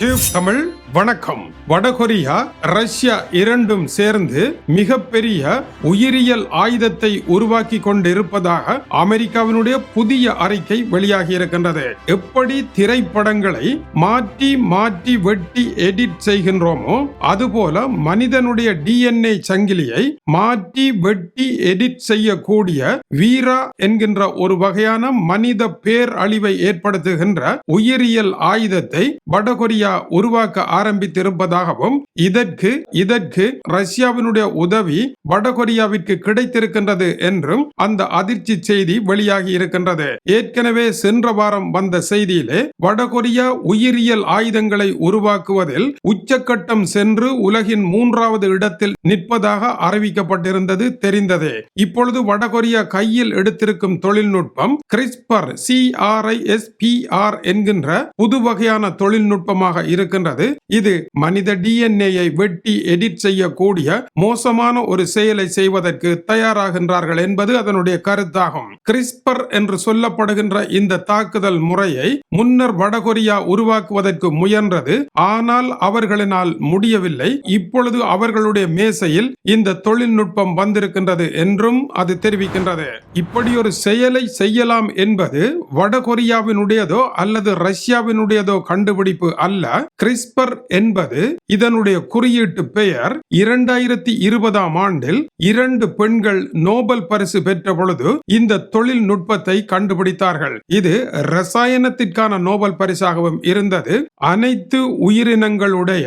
Tube Tamil வணக்கம். வடகொரியா Russia இரண்டும் சேர்ந்து மிகப்பெரிய உயிரியல் ஆயுதத்தை உருவாக்கி கொண்டிருப்பதாக அமெரிக்காவினுடைய புதிய அறிக்கை வெளியாகி இருக்கின்றது எப்படி திரைப்படங்களை மாற்றி மாற்றி வெட்டி எடிட் செய்கின்றோமோ அதுபோல மனிதனுடைய டிஎன்ஏ சங்கிலியை மாற்றி வெட்டி எடிட் செய்யக்கூடிய வீரா என்கின்ற ஒரு வகையான மனித பேர் அழிவை ஏற்படுத்துகின்ற உயிரியல் ஆயுதத்தை வடகொரியா உருவாக்க ஆரம்பித்திருப்பதாகவும் இதற்கு இதற்கு ரஷ்யாவினுடைய உதவி வடகொரியாவிற்கு கிடைத்திருக்கின்றது என்றும் அந்த அதிர்ச்சி செய்தி வெளியாகி இருக்கின்றது. ஏற்கனவே சென்ற வாரம் வந்த செய்தியிலே வடகொரியா உயிரியல் ஆயுதங்களை உருவாக்குவதில் உச்சக்கட்டம் சென்று உலகின் மூன்றாவது இடத்தில் நிற்பதாக அறிவிக்கப்பட்டிருந்தது தெரிந்ததே. இப்பொழுது வடகொரியா கையில் எடுத்திருக்கும் தொழில்நுட்பம் கிறிஸ்பர் சிஆர்ஐஎஸ்பிஆர் என்கின்ற புது வகையான தொழில்நுட்பமாக இருக்கின்றது. இது மனித டிஎன்ஏயை வெட்டி எடிட் செய்யக்கூடிய மோசமான ஒரு செயலை செய்வதற்கு தயாராகின்றார்கள் என்பது அதனுடைய கருத்தாகும். கிறிஸ்பர் என்று சொல்லப்படுகின்ற இந்த தாக்குதல் முறையை முன்னர் வடகொரியா உருவாக்குவதற்கு முயன்றது. ஆனால் அவர்களினால் முடியவில்லை. இப்பொழுது அவர்களுடைய மேசையில் இந்த தொழில்நுட்பம் வந்திருக்கின்றது என்றும் அது தெரிவிக்கின்றது. இப்படி ஒரு செயலை செய்யலாம் என்பது வடகொரியாவினுடையதோ அல்லது ரஷ்யாவினுடையதோ கண்டுபிடிப்பு அல்ல. கிறிஸ்பர் என்பது இதனுடைய குறியீட்டு பெயர் இரண்டாயிரத்தி இருபதாம் ஆண்டில் இரண்டு பெண்கள் நோபல் பரிசு பெற்ற பொழுது இந்த தொழில்நுட்பத்தை கண்டுபிடித்தார்கள். இது ரசாயனத்திற்கான நோபல் பரிசாகவும் இருந்தது. அனைத்து உயிரினங்களுடைய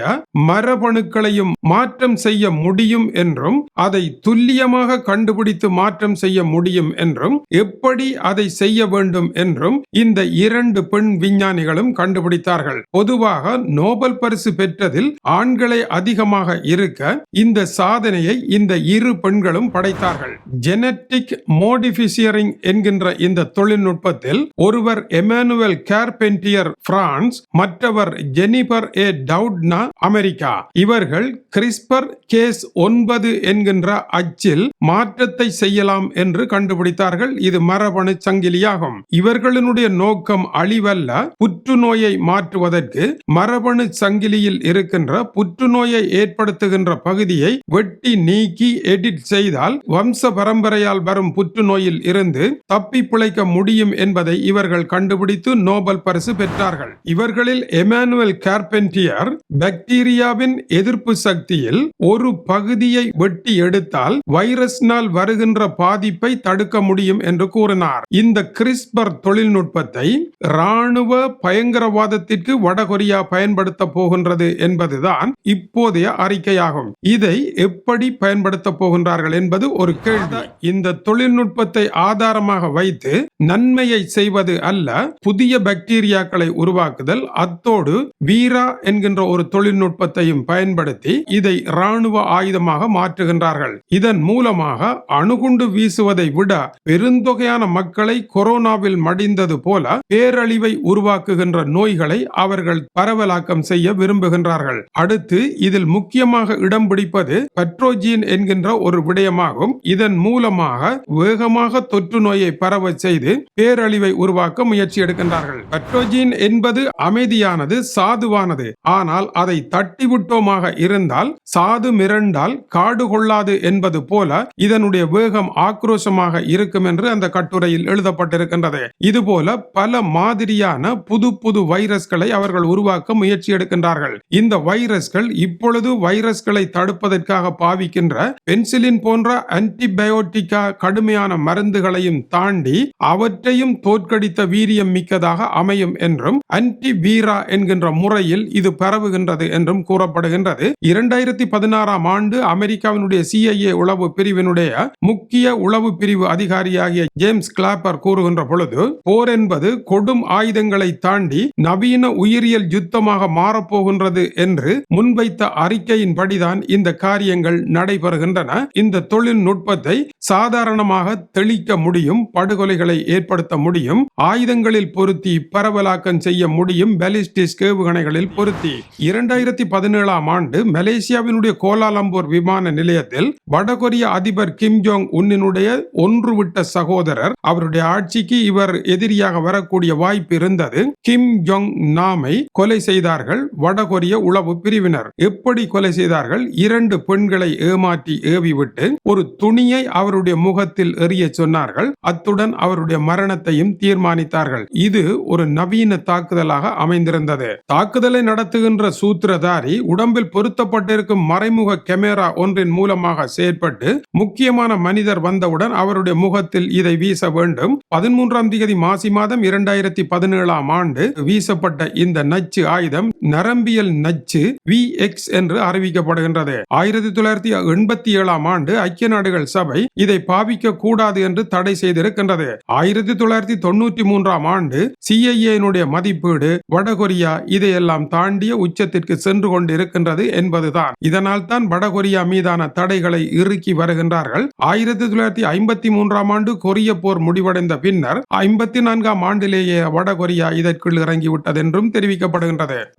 மரபணுக்களையும் மாற்றம் செய்ய முடியும் என்றும் அதை துல்லியமாக கண்டுபிடித்து மாற்றம் செய்ய முடியும் என்றும் எப்படி அதை செய்ய வேண்டும் என்றும் இந்த இரண்டு பெண் விஞ்ஞானிகளும் கண்டுபிடித்தார்கள். பொதுவாக நோபல் பரிசு பெற்றதில் ஆண்களை அதிகமாக இருக்க இந்த சாதனையை இந்த இரு பெண்களும் படைத்தார்கள். ஜெனட்டிக் மோடிபிசியரிங் என்கின்ற இந்த தொழில்நுட்பத்தில் ஒருவர் எமானுவல் கேர்பென்டியர் பிரான்ஸ் மற்றவர் ஜெனிபர் ஏ டவுட்னா அமெரிக்கா. இவர்கள் கிறிஸ்பர் கேஸ் ஒன்பது என்கின்ற அச்சில் மாற்றத்தை செய்யலாம் என்று கண்டுபிடித்தார்கள். இது மரபணு சங்கிலியாகும். இவர்களினுடைய நோக்கம் அழிவல்ல புற்றுநோயை மாற்றுவதற்கு மரபணு சங்கிலியில் இருக்கின்ற புற்றுநோயை ஏற்படுத்துகின்ற பகுதியை வெட்டி நீக்கி எடிட் செய்தால் வம்ச பரம்பரையால் வரும் புற்றுநோயில் இருந்து தப்பி பிழைக்க முடியும் என்பதை இவர்கள் கண்டுபிடித்து நோபல் பரிசு பெற்றார்கள். இவர்களில் எமானுவல் கார்பென்டியர் பாக்டீரியாவின் எதிர்ப்பு சக்தியில் ஒரு பகுதியை வெட்டி எடுத்தால் வைரஸ்னால் வருகின்ற பாதிப்பை தடுக்க முடியும் என்று கூறினார். இந்த கிறிஸ்பர் தொழில்நுட்பத்தை ராணுவ பயங்கரவாதத்திற்கு வடகொரியா பயன்படுத்த போகின்றது என்பதுதான் இப்போதைய அறிக்கையாகும். இதை எப்படி பயன்படுத்த போகின்றார்கள் என்பது ஒரு கேள்வி. இந்த தொழில்நுட்பத்தை ஆதாரமாக வைத்து நன்மையை செய்வது அல்ல புதிய பாக்டீரியாக்களை உருவாக்குதல் அத்தோடு வீரா என்கின்ற ஒரு தொழில்நுட்பத்தையும் பயன்படுத்தி இதை ராணுவ ஆயுதமாக மாற்றுகின்றார்கள். இதன் மூலமாக அணுகுண்டு வீசுவதை விட பெருந்தொகையான மக்களை கொரோனாவில் மடிந்தது போல பேரழிவை உருவாக்குகின்ற நோய்களை அவர்கள் பரவலாக்கம் செய்ய விரும்புகின்றார்கள். அடுத்து இதில் முக்கியமாக இடம் பிடிப்பது பெட்ரோஜீன் என்கின்ற ஒரு விடயமாகும். இதன் மூலமாக வேகமாக தொற்று நோயை பரவ செய்து பேரழிவை உருவாக்க முயற்சி எடுக்கின்றார்கள். பெட்ரோஜீன் என்பது அமைதியானது சாதுவானது. ஆனால் அதை தட்டிவிட்டோமாக இருந்தால் சாது மிரண்டால் காடு கொள்ளாது என்பது போல இதனுடைய வேகம் ஆக்ரோஷமாக இருக்கும் என்று அந்த கட்டுரையில் எழுதப்பட்டிருக்கின்றது. இதுபோல பல மாதிரியான புது புது வைரஸ்களை அவர்கள் உருவாக்க முயற்சி எடுக்கின்றார்கள். இந்த வைரஸ்கள் இப்பொழுது வைரஸ்களை தடுப்பதற்காக பாவிக்கின்ற பென்சிலின் போன்ற ஆன்டிபயோட்டிகா கடுமையான மருந்துகளையும் தாண்டி அவற்றையும் தோற்கடித்த வீரியம் மிக்கதாக அமையும் என்றும் அன்டிவீரா என்கின்ற முறையில் இது பரவுகின்றது என்றும் கூறப்படுகின்றது. இரண்டாயிரத்தி பதினாறாம் ஆண்டு அமெரிக்காவினுடைய சிஐஏ உளவு பிரிவினுடைய முக்கிய உளவு பிரிவு அதிகாரியாகிய ஜேம்ஸ் கிளாப்பர் கூறுகின்ற பொழுது போர் என்பது கொடும் ஆயுதங்களை தாண்டி நவீன உயிரியல் யுத்தமாக மாறப்போகின்றது என்று முன்வைத்த அறிக்கையின்படிதான் இந்த காரியங்கள் நடைபெறுகின்றன. இந்த தொழில்நுட்பத்தை சாதாரணமாக தெளிக்க முடியும் படுகொலைகளை ஏற்படுத்த முடியும் ஆயுதங்களில் பொருத்தி பரவலாக்கம் செய்ய முடியும் பாலிஸ்டிக் ஏவுகணைகளில் பொருத்தி. இரண்டாயிரத்தி பதினேழாம் ஆண்டு மலேசியாவினுடைய கோலாலம்பூர் விமான நிலையத்தில் வடகொரிய அதிபர் கிம் ஜோங் உன்னினுடைய ஒன்று விட்ட சகோதரர் அவருடைய ஆட்சிக்கு இவர் எதிரியாக வரக்கூடிய வாய்ப்பு இருந்தது. கிம் ஜோங் நாமை கொலை செய்தார்கள் செய்தார்கள் வடகொரிய உளவு பிரிவினர். எப்படி கொலை செய்தார்கள்? இரண்டு பெண்களை ஏமாற்றி ஏவிவிட்டு ஒரு துணியை அவருடைய முகத்தில் எறிய சொன்னார்கள். அத்துடன் அவருடைய மரணத்தையும் தீர்மானித்தார்கள். இது ஒரு நவீன தாக்குதலாக அமைந்திருந்தது. தாக்குதலை நடத்துகின்ற சூத்திரதாரி உடம்பில் பொருத்தப்பட்டிருக்கும் மறைமுக கேமரா ஒன்றின் மூலமாக செயற்பட்டு முக்கியமான மனிதர் வந்தவுடன் அவருடைய முகத்தில் இதை வீச வேண்டும். பதிமூன்றாம் தேதி மாசி மாதம் இரண்டாயிரத்தி பதினேழாம் ஆண்டு வீசப்பட்ட இந்த நச்சு ஆயுதம் நரம்பியல் நச்சு வி எக்ஸ் என்று அறிவிக்கப்படுகின்றது. ஆயிரத்தி தொள்ளாயிரத்தி எண்பத்தி ஏழாம் ஆண்டு ஐக்கிய நாடுகள் சபை இதை பாவிக்க கூடாது என்று தடை செய்திருக்கின்றது. ஆயிரத்தி தொள்ளாயிரத்தி தொண்ணூற்றி மூன்றாம் ஆண்டு சிஐஏனுடைய மதிப்பீடு வடகொரியா இதையெல்லாம் தாண்டிய உச்சத்திற்கு சென்று கொண்டிருக்கின்றது என்பதுதான். இதனால் தான் வடகொரியா மீதான தடைகளை இறுக்கி வருகின்றார்கள். ஆயிரத்தி தொள்ளாயிரத்தி ஐம்பத்தி மூன்றாம் ஆண்டு கொரிய போர் முடிவடைந்த பின்னர் ஐம்பத்தி நான்காம் ஆண்டிலேயே வடகொரியா இதற்குள் இறங்கிவிட்டது என்றும் தெரிவிக்கப்படுகின்றது.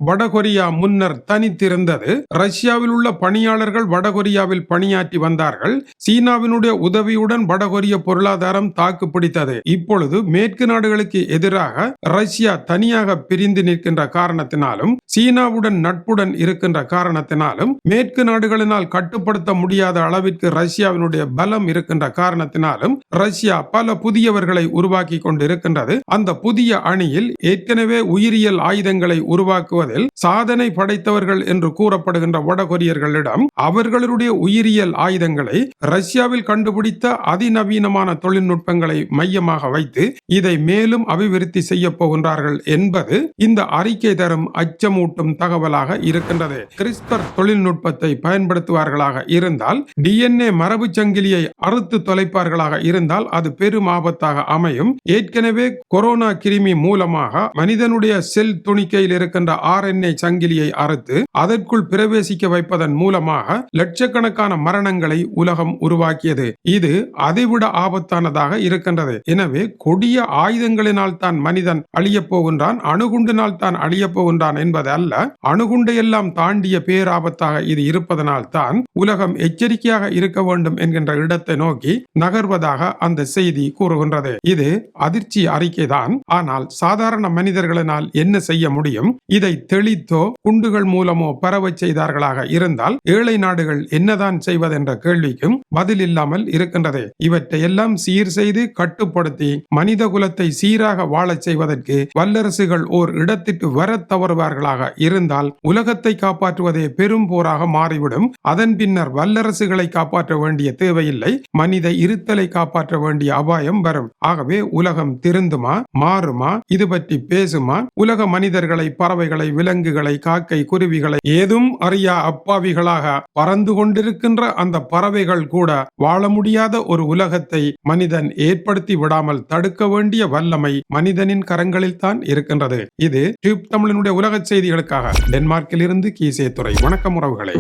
வடகொரியா முன்னர் தனித்திருந்தது. ரஷ்யாவில் உள்ள பணியாளர்கள் வடகொரியாவில் பணியாற்றி வந்தார்கள். சீனாவினுடைய உதவியுடன் வடகொரிய பொருளாதாரம் தாக்கு பிடித்தது இப்பொழுது மேற்கு நாடுகளுக்கு எதிராக ரஷ்யா தனியாக பிரிந்து நிற்கின்ற காரணத்தினாலும் சீனாவுடன் நட்புடன் இருக்கின்ற காரணத்தினாலும் மேற்கு நாடுகளினால் கட்டுப்படுத்த முடியாத அளவிற்கு ரஷ்யாவினுடைய பலம் இருக்கின்ற காரணத்தினாலும் ரஷ்யா பல புதியவர்களை உருவாக்கி கொண்டிருக்கின்றது. அந்த புதிய அணியில் ஏற்கனவே உயிரியல் ஆயுதங்களை உருவாக்குவதில் சாதனை படைத்தவர்கள் என்று கூறப்படுகின்ற வடகொரியர்களிடம் அவர்களுடைய உயிரியல் ஆயுதங்களை ரஷ்யாவில் கண்டுபிடித்த அதிநவீனமான தொழில்நுட்பங்களை மையமாக வைத்து இதை மேலும் அபிவிருத்தி செய்ய போகின்றார்கள் என்பது இந்த அறிக்கை தரும் அச்சமூட்டும் தகவலாக இருக்கின்றது. கிறிஸ்பர் தொழில்நுட்பத்தை பயன்படுத்துவார்களாக இருந்தால் டிஎன்ஏ மரபு சங்கிலியை அறுத்து தொலைப்பார்களாக இருந்தால் அது பெரும் ஆபத்தாக அமையும். ஏற்கனவே கொரோனா கிருமி மூலமாக மனிதனுடைய செல் துணிக்கையில் இருக்கின்ற ஆர்என்ஏ சங்கிலியை அறுத்து அதற்குள் பிரவேசிக்க வைப்பதன் மூலமாக லட்சக்கணக்கான மரணங்களை உலகம் உருவாக்கியது. இது அதைவிட ஆபத்தானதாக இருக்கின்றது. எனவே கொடிய ஆயுதங்களினால் தான் மனிதன் அழியப் போகின்றான் அணுகுண்டினால் தான் அழியப் போகின்றான் என்பது அல்ல. அணுகுண்டை எல்லாம் தாண்டிய பேராபத்தாக இது இருப்பதனால் தான் உலகம் எச்சரிக்கையாக இருக்க வேண்டும் என்கின்ற இடத்தை நோக்கி நகர்வதாக அந்த செய்தி கூறுகின்றது. இது அதிர்ச்சி அறிக்கைதான். ஆனால் சாதாரண மனிதர்களினால் என்ன செய்ய முடியும்? இதை தெளித்தோ குண்டுகள் மூலமோ பரவச் செய்தார்களாக இருந்தால் ஏழை நாடுகள் என்னதான் செய்வதென்ற கேள்விக்கும் பதில் இல்லாமல் இருக்கின்றது. இவற்றை எல்லாம் சீர் செய்து கட்டுப்படுத்தி மனித குலத்தை சீராக வாழச் செய்வதற்கு வல்லரசுகள் ஓர் இடத்திற்கு வர தவறுவார்களாக இருந்தால் உலகத்தை காப்பாற்றுவதே பெரும் போராக மாறிவிடும். அதன் பின்னர் வல்லரசுகளை காப்பாற்ற வேண்டிய தேவையில்லை. மனித இருத்தலை காப்பாற்ற வேண்டிய அபாயம் வரும். ஆகவே உலகம் திருந்துமா? மாறுமா? இது பற்றி பேசுமா? உலக மனிதர்களை பறவைகளை விலங்குகளை காக்கை குருவிகளை ஏதும் அறியா அப்பாவிகளாக பறந்து கொண்டிருக்கின்ற அந்த பறவைகள் கூட வாழ முடியாத ஒரு உலகத்தை மனிதன் ஏற்படுத்தி விடாமல் தடுக்க வேண்டிய வல்லமை மனிதனின் கரங்களில் தான் இருக்கின்றது. இது டியூப் தமிழனுடைய உலக செய்திகளுக்காக. டென்மார்க்கில் இருந்து கீசே துறை வணக்கம் உறவுகளே.